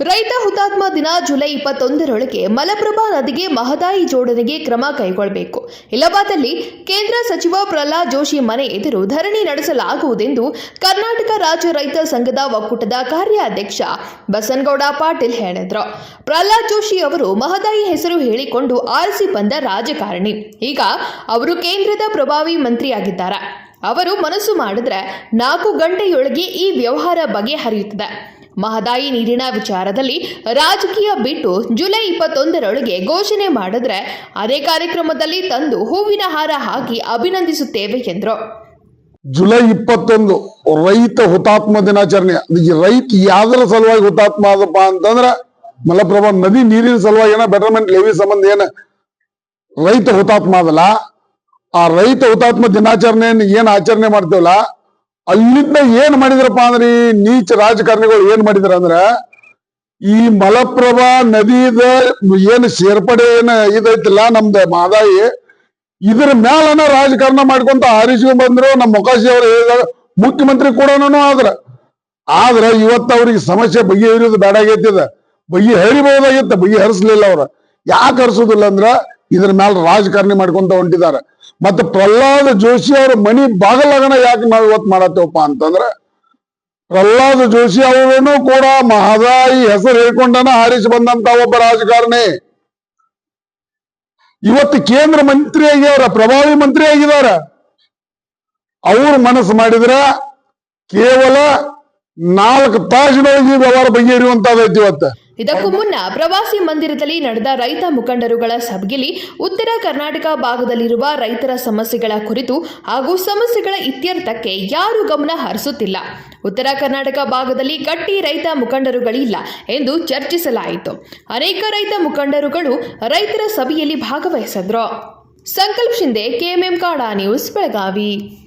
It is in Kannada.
ರೈತ ಹುತಾತ್ಮ ದಿನ ಜುಲೈ ಇಪ್ಪತ್ತೊಂದರೊಳಗೆ ಮಲಪ್ರಭಾ ನದಿಗೆ ಮಹದಾಯಿ ಜೋಡಣೆಗೆ ಕ್ರಮ ಕೈಗೊಳ್ಳಬೇಕು. ಇಲ್ಲವಾದಲ್ಲಿ ಕೇಂದ್ರ ಸಚಿವ ಪ್ರಹ್ಲಾದ್ ಜೋಶಿ ಮನೆ ಎದುರು ಧರಣಿ ನಡೆಸಲಾಗುವುದೆಂದು ಕರ್ನಾಟಕ ರಾಜ್ಯ ರೈತ ಸಂಘದ ಒಕ್ಕೂಟದ ಕಾರ್ಯಾಧ್ಯಕ್ಷ ಬಸನಗೌಡ ಪಾಟೀಲ್ ಹೇಳಿದ್ರು. ಪ್ರಹ್ಲಾದ್ ಜೋಶಿ ಅವರು ಮಹದಾಯಿ ಹೆಸರು ಹೇಳಿಕೊಂಡು ಆರಿಸಿ ಬಂದ ರಾಜಕಾರಣಿ. ಈಗ ಅವರು ಕೇಂದ್ರದ ಪ್ರಭಾವಿ ಮಂತ್ರಿಯಾಗಿದ್ದಾರೆ. ಅವರು ಮನಸ್ಸು ಮಾಡಿದ್ರೆ ನಾಲ್ಕು ಗಂಟೆಯೊಳಗೆ ಈ ವ್ಯವಹಾರ ಬಗೆಹರಿಯುತ್ತದೆ. ಮಹದಾಯಿ ನೀರಿನ ವಿಚಾರದಲ್ಲಿ ರಾಜಕೀಯ ಬಿಟ್ಟು ಜುಲೈ ಇಪ್ಪತ್ತೊಂದರೊಳಗೆ ಘೋಷಣೆ ಮಾಡಿದ್ರೆ ಅದೇ ಕಾರ್ಯಕ್ರಮದಲ್ಲಿ ತಂದು ಹೂವಿನ ಹಾರ ಹಾಕಿ ಅಭಿನಂದಿಸುತ್ತೇವೆ ಎಂದರು. ಜುಲೈ ಇಪ್ಪತ್ತೊಂದು ರೈತ ಹುತಾತ್ಮ ದಿನಾಚರಣೆ. ರೈತ ಯಾವ್ದರ ಸಲುವಾಗಿ ಹುತಾತ್ಮ ಆದಪ್ಪ ಅಂತಂದ್ರ ಮಲಪ್ರಭಾ ನದಿ ನೀರಿನ ಸಲುವಾಗಿ ಏನ ಬೆಟರ್ಮೆಂಟ್ ಲೆವಿ ಸಂಬಂಧ ಏನ? ರೈತ ಹುತಾತ್ಮ ಆದಲ್ಲ ಆ ರೈತ ಹುತಾತ್ಮ ದಿನಾಚರಣೆಯನ್ನು ಏನ್ ಆಚರಣೆ ಮಾಡ್ತೇವಲ್ಲ? ಅಲ್ಲಿಂದ ಏನ್ ಮಾಡಿದ್ರಪ್ಪ ಅಂದ್ರೆ ಈ ನೀಚ ರಾಜಕಾರಣಿಗಳು ಏನ್ ಮಾಡಿದ್ರ ಅಂದ್ರ ಈ ಮಲಪ್ರಭಾ ನದಿದ ಏನು ಸೇರ್ಪಡೆ ಏನ ಇದೈತಿಲ್ಲ ನಮ್ದ ಮಾದಾಯಿ, ಇದ್ರ ಮ್ಯಾಲನ ರಾಜಕಾರಣ ಮಾಡ್ಕೊಂತ ಆರಿಸ್ಕೊಂಡ್ ಬಂದ್ರು, ನಮ್ಮ ಮೊಕಾಶಿ ಅವರು ಮುಖ್ಯಮಂತ್ರಿ ಕೂಡ ಆದ್ರ. ಆದ್ರ ಇವತ್ತ ಅವ್ರಿಗೆ ಸಮಸ್ಯೆ ಬಗೆಹರಿಯೋದು ಬೇಡ ಆಗೈತಿದ ಬಗೆ ಹರಿಬಹುದಾಗಿತ್ತ ಬಗೆ ಹರಿಸ್ಲಿಲ್ಲ ಅವ್ರ. ಯಾಕೆ ಹರಿಸೋದಿಲ್ಲ ಅಂದ್ರ ಇದ್ರ ಮ್ಯಾಲ ರಾಜಕಾರಣಿ ಮಾಡ್ಕೊಂತ ಹೊಂಟಿದ್ದಾರೆ. ಮತ್ತೆ ಪ್ರಹ್ಲಾದ್ ಜೋಶಿ ಅವ್ರ ಮನಿ ಬಾಗಲಗಣ ಯಾಕೆ ನಾವು ಇವತ್ ಮಾಡತ್ತೇವಪ್ಪ ಅಂತಂದ್ರ, ಪ್ರಹ್ಲಾದ್ ಜೋಶಿ ಅವರನ್ನು ಕೂಡ ಮಹದಾಯಿ ಹೆಸರು ಹೇಳ್ಕೊಂಡನ ಆರಿಸಿ ಬಂದಂತ ಒಬ್ಬ ರಾಜಕಾರಣಿ. ಇವತ್ತು ಕೇಂದ್ರ ಮಂತ್ರಿ ಆಗ್ಯಾರ ಪ್ರಭಾವಿ ಮಂತ್ರಿ ಆಗಿದಾರ ಅವ್ರು ಮನಸ್ಸು ಮಾಡಿದ್ರ ಕೇವಲ ನಾಲ್ಕು ತಾಸಿನೊಳಗೆ ವ್ಯವಹಾರ ಬಗೆಹರಿಯುವಂತದೈತಿ ಇವತ್ತು. ಇದಕ್ಕೂ ಮುನ್ನ ಪ್ರವಾಸಿ ಮಂದಿರದಲ್ಲಿ ನಡೆದ ರೈತ ಮುಖಂಡರುಗಳ ಸಭೆಯಲ್ಲಿ ಉತ್ತರ ಕರ್ನಾಟಕ ಭಾಗದಲ್ಲಿರುವ ರೈತರ ಸಮಸ್ಯೆಗಳ ಕುರಿತು ಹಾಗೂ ಸಮಸ್ಯೆಗಳ ಇತ್ಯರ್ಥಕ್ಕೆ ಯಾರು ಗಮನ ಹರಿಸುತ್ತಿಲ್ಲ. ಉತ್ತರ ಕರ್ನಾಟಕ ಭಾಗದಲ್ಲಿ ಗಟ್ಟಿ ರೈತ ಮುಖಂಡರುಗಳಿಲ್ಲ ಎಂದು ಚರ್ಚಿಸಲಾಯಿತು. ಅನೇಕ ರೈತ ಮುಖಂಡರುಗಳು ರೈತರ ಸಭೆಯಲ್ಲಿ ಭಾಗವಹಿಸಿದ್ರು. ಸಂಕಲ್ಪ ಶಿಂದೆ ಕೆಎಂಎಂ ಕಾಡಾ ನ್ಯೂಸ್ ಬೆಳಗಾವಿ.